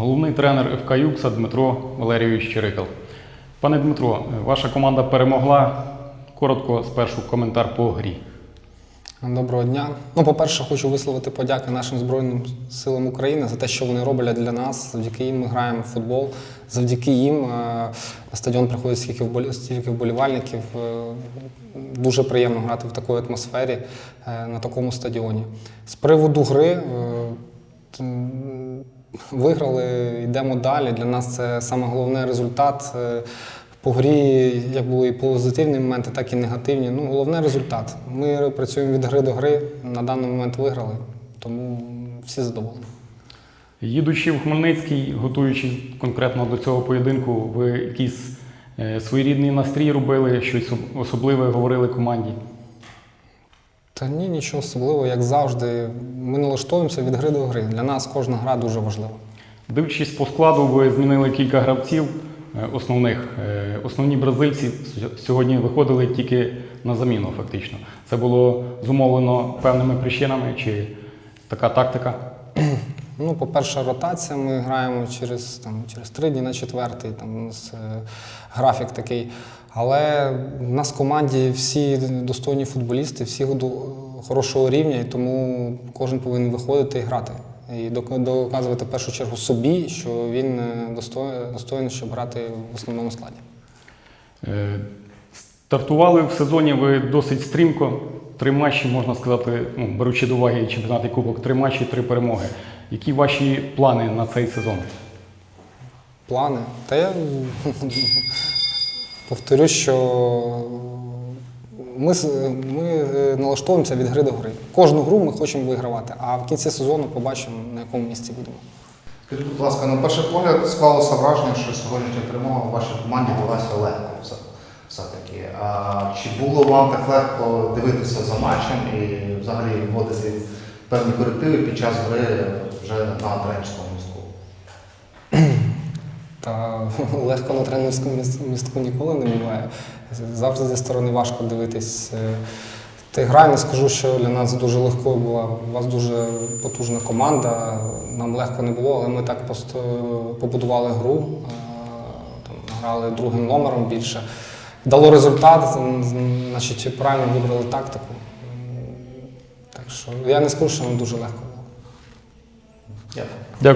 головний тренер ФК Юкса Дмитро Валерійович Чирикал. Пане Дмитро, ваша команда перемогла. Коротко спершу коментар по грі. Доброго дня. Ну, по-перше, хочу висловити подяки нашим Збройним силам України за те, що вони роблять для нас. Завдяки їм ми граємо в футбол. Завдяки їм е, на стадіон приходить стільки вболівальників. Е, Дуже приємно грати в такій атмосфері е, на такому стадіоні. З приводу гри. Виграли, йдемо далі. Для нас це саме головний результат. Е, По грі як були і позитивні моменти, так і негативні. Ну, головне результат. Ми працюємо від гри до гри. На даний момент виграли, тому всі задоволені. Їдучи в Хмельницький, готуючись конкретно до цього поєдинку, ви якийсь е, своєрідний настрій робили, щось особливе говорили команді. Та ні, нічого особливого, як завжди. Ми налаштовуємося від гри до гри. Для нас кожна гра дуже важлива. Дивлячись по складу, ви змінили кілька гравців е, основних. Е, Основні бразильці сьогодні виходили тільки на заміну, фактично. Це було зумовлено певними причинами чи така тактика. Ну, по-перше, ротація. Ми граємо через, там, через три дні на четвертий, там у нас е, графік такий. Але в нас в команді всі достойні футболісти, всі до хорошого рівня, і тому кожен повинен виходити і грати. І доказувати в першу чергу собі, що він е, достойний, щоб грати в основному складі. Е, Стартували в сезоні ви досить стрімко. Три матчі, можна сказати, ну, беручи до уваги чемпіонат і кубок, три матчі, три перемоги. Які ваші плани на цей сезон? Плани. Та я повторю, що ми, ми е, налаштовуємося від гри до гри. Кожну гру ми хочемо вигравати, а в кінці сезону побачимо, на якому місці будемо. Скажіть, будь ласка, на перший погляд склалося враження, що сьогоднішня перемога в вашій команді далася легко все-таки. А чи було вам так легко дивитися за матчем і взагалі вводити певні корективи під час гри вже на тренерському містку? Та легко на тренерському містку ніколи не буває. Завжди зі сторони важко дивитись. Е, й гра, не скажу, що для нас дуже легкою була. У вас дуже потужна команда. Нам легко не було, але ми так побудували гру, е, там, грали другим номером більше. Дало результат, значить, правильно вибрали тактику. Так що я не скажу, що нам дуже легко Yeah.